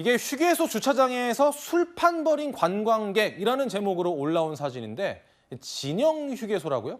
이게 휴게소 주차장에서 술판 벌인 관광객이라는 제목으로 올라온 사진인데 진영 휴게소라고요?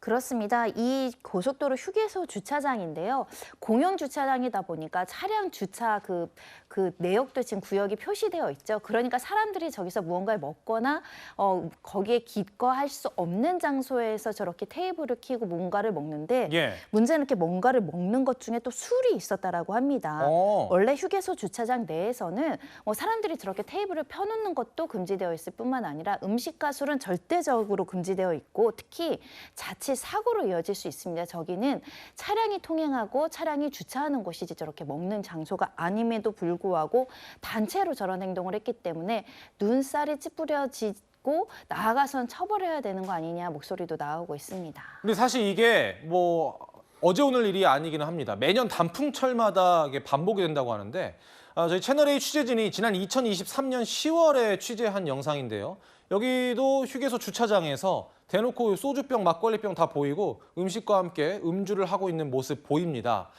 그렇습니다. 이 고속도로 휴게소 주차장인데요. 공영 주차장이다 보니까 차량 주차 그, 그 내역도 지금 구역이 표시되어 있죠. 그러니까 사람들이 저기서 무언가를 먹거나 어, 거기에 기거할 수 없는 장소에서 저렇게 테이블을 키고 뭔가를 먹는데 예. 문제는 이렇게 뭔가를 먹는 것 중에 또 술이 있었다라고 합니다. 어. 원래 휴게소 주차장 내에서는 뭐 사람들이 저렇게 테이블을 펴놓는 것도 금지되어 있을 뿐만 아니라 음식과 술은 절대적으로 금지되어 있고 특히 자칫 사고로 이어질 수 있습니다. 저기는 차량이 통행하고 차량이 주차하는 곳이지 저렇게 먹는 장소가 아님에도 불구하고 단체로 저런 행동을 했기 때문에 눈살이 찌푸려지 고 나아가선 처벌해야 되는 거 아니냐 목소리도 나오고 있습니다. 근데 사실 이게 뭐 어제 오늘 일이 아니기는 합니다. 매년 단풍철마다 반복이 된다고 하는데 아, 저희 채널A 취재진이 지난 2023년 10월에 취재한 영상인데요. 여기도 휴게소 주차장에서 대놓고 소주병, 막걸리병 다 보이고 음식과 함께 음주를 하고 있는 모습 보입니다.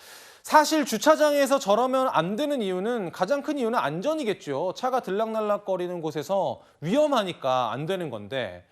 사실 주차장에서 저러면 안 되는 이유는 가장 큰 이유는 안전이겠죠. 차가 들락날락거리는 곳에서 위험하니까 안 되는 건데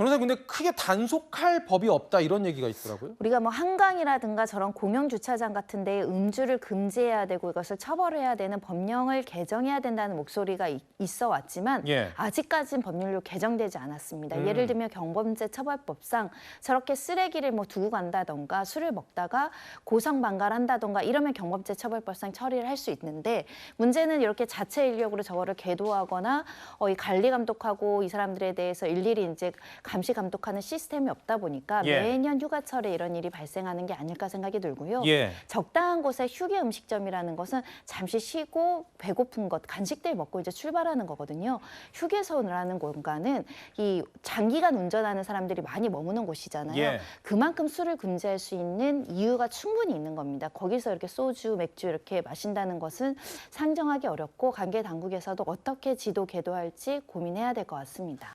변호사님 근데 크게 단속할 법이 없다 이런 얘기가 있더라고요. 우리가 뭐 한강이라든가 저런 공영 주차장 같은 데 음주를 금지해야 되고 이것을 처벌해야 되는 법령을 개정해야 된다는 목소리가 이- 있어 왔지만 예. 아직까지는 법률로 개정되지 않았습니다. 음. 예를 들면 경범죄 처벌법상 저렇게 쓰레기를 뭐 두고 간다던가 술을 먹다가 고성방가한다던가 이러면 경범죄 처벌법상 처리를 할 수 있는데 문제는 이렇게 자체 인력으로 저거를 계도하거나 어, 이 관리 감독하고 이 사람들에 대해서 일일이 이제 감시 감독하는 시스템이 없다 보니까 예. 매년 휴가철에 이런 일이 발생하는 게 아닐까 생각이 들고요. 예. 적당한 곳에 휴게 음식점이라는 것은 잠시 쉬고 배고픈 것, 간식들 먹고 이제 출발하는 거거든요. 휴게소라는 공간은 이 장기간 운전하는 사람들이 많이 머무는 곳이잖아요. 예. 그만큼 술을 금지할 수 있는 이유가 충분히 있는 겁니다. 거기서 이렇게 소주, 맥주 이렇게 마신다는 것은 상정하기 어렵고 관계 당국에서도 어떻게 지도 계도할지 고민해야 될 것 같습니다.